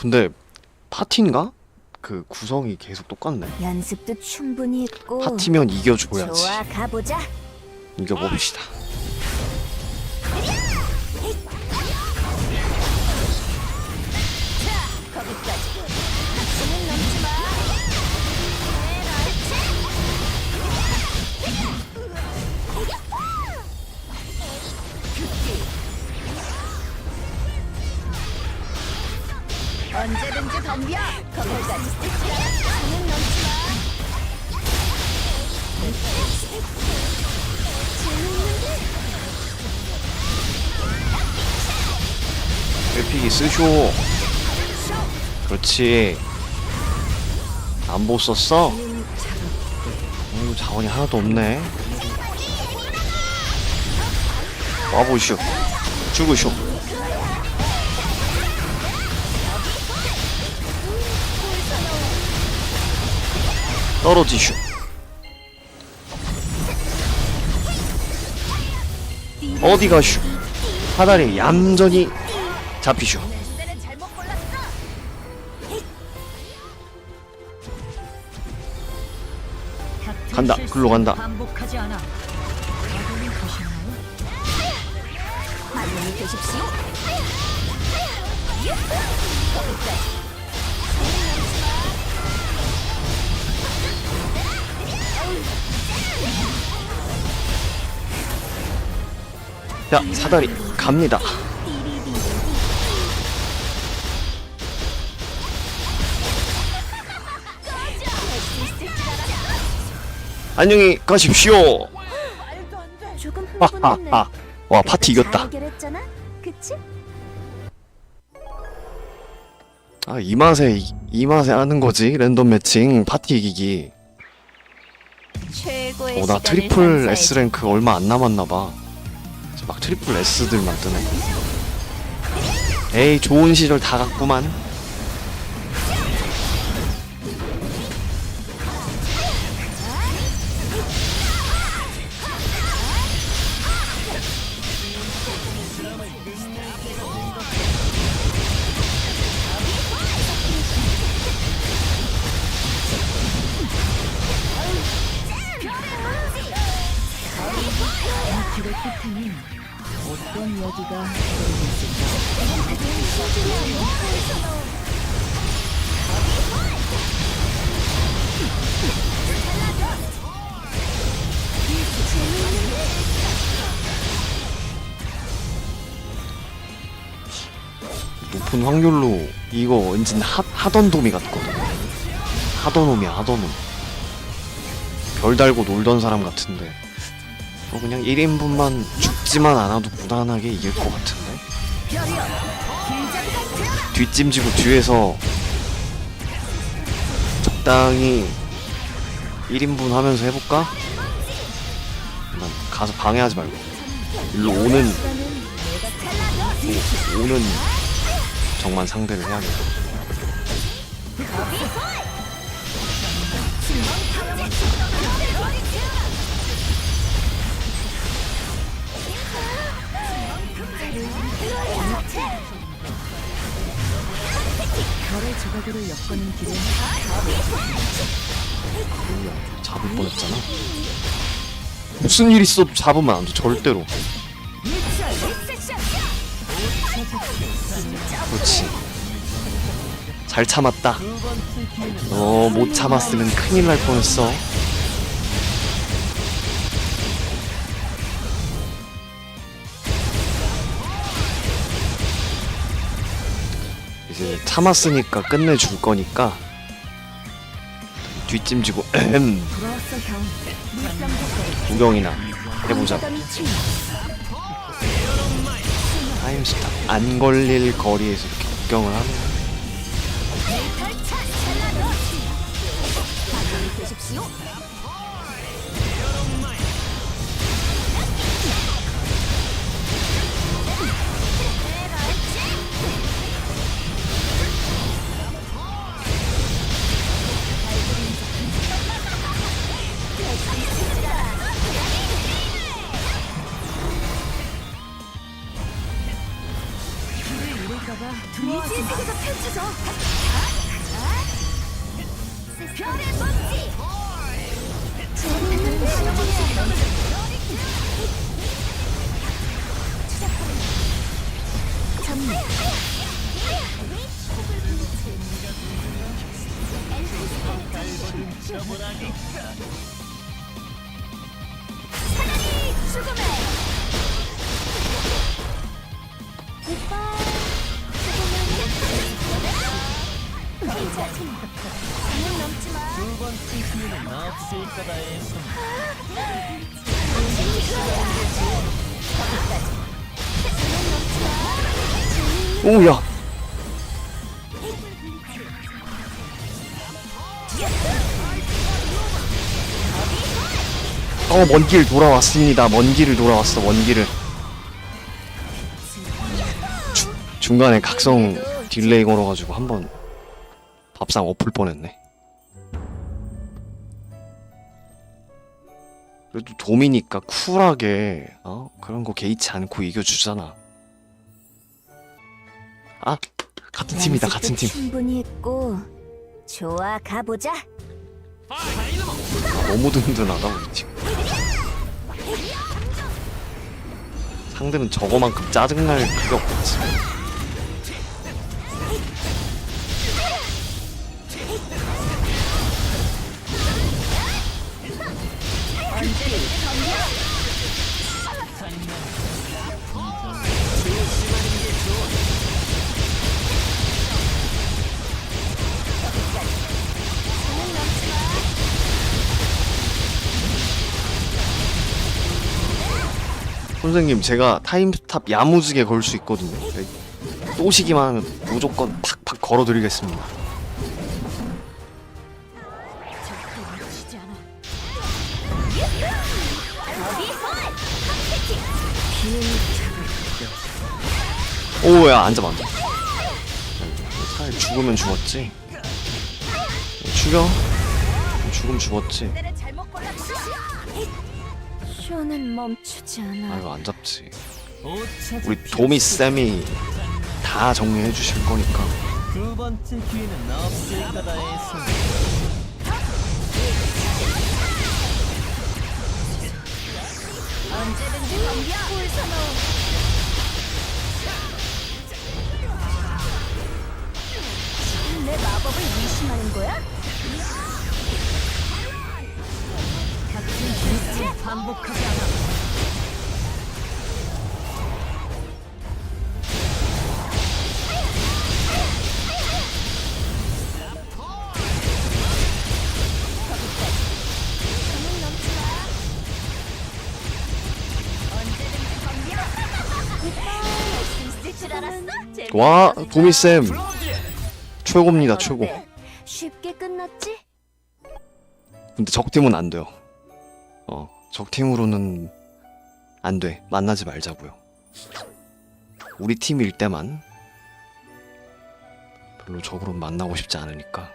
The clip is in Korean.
근데 파티인가? 그 구성이 계속 똑같네. 연습도 충분히 했고 파티면 이겨줘야지. 좋아 가보자 이겨봅시다. 언제든지 덤벼 거기까지 힘은 넘지 마 에픽이 쓰쇼. 그렇지. 안보 썼어? 어이구 자원이 하나도 없네. 와보쇼. 죽으쇼. 떨어지쇼. 어디 가쇼? 하다리 얌전히 골랐어 간다. 글로 간다. 야 사다리 갑니다. 안녕히 가십시오. 조금 흥분했네 하하하. 와 파티 잘 이겼다. 그치? 아 이 맛에 이, 이 맛에 하는 거지 랜덤 매칭 파티 이기기. 최고의 어 나 시간을 트리플. S 랭크 얼마 안 남았나 봐. 막 트리플 S들만 뜨네. 에이 좋은 시절 다 갔구만. 어떤 이야기가? 높은 확률로 이거 왠지 하, 하던 놈이 같거든. 하던 놈이야 하던 놈. 별 달고 놀던 사람 같은데. 어 그냥 1인분만 죽지만 않아도 무난하게 이길 것 같은데. 뒷짐지고 뒤에서 적당히 1인분 하면서 해볼까? 난 가서 방해하지 말고 일로 오는 오, 오는 정만 상대를 해야겠다. 별의 조각으로 엮어낸 길은 잡을 뻔했잖아. 무슨 일 있어도 잡으면 안 돼, 절대로. 그렇지. 잘 참았다. 어, 못 참았으면 큰일 날 뻔했어. 참았으니까 끝내줄 거니까 뒷짐지고 형. 구경이나 해보자. 타임스탑 안 걸릴 거리에서 이렇게 구경을 하면 두 번째 기회는 없을 거다 해 오야. 어 먼 길 돌아왔습니다. 먼 길을 돌아왔어 먼 길을. 주, 중간에 각성 딜레이 걸어가지고 한번 밥상 엎을 뻔했네. 그래도 돔이니까 쿨하게 어? 그런 거 개의치 않고 이겨주잖아 아 같은 팀이다 같은 팀. 충분히 했고 좋아 가보자. 아, 너무 든든하다 우리 팀. 상대는 저거만큼 짜증날 그게 없지 선생님 제가 타임스탑 야무지게 걸 수 있거든요 또 오시기만 하면 무조건 팍팍 걸어드리겠습니다. 오야 앉아 앉아 차라리 죽으면 죽었지 죽여 죽으면 죽었지. 쇼는 멈추지 않아. 아이고 안 잡지 우리 도미 쌤이 다 정리해 주실 거니까 두 번째 기회는 없을 거다 해서 언제든지 덤벼. 지금 내 마법을 의심하는 거야? 반복하지 않아. 와 놀자. 도미 쌤 최고입니다 최고? 쉽게 끝났지? 근데 적팀은 안 돼요 어 적팀으로는 안 돼. 만나지 말자고요. 우리 팀일 때만 별로 적으로 만나고 싶지 않으니까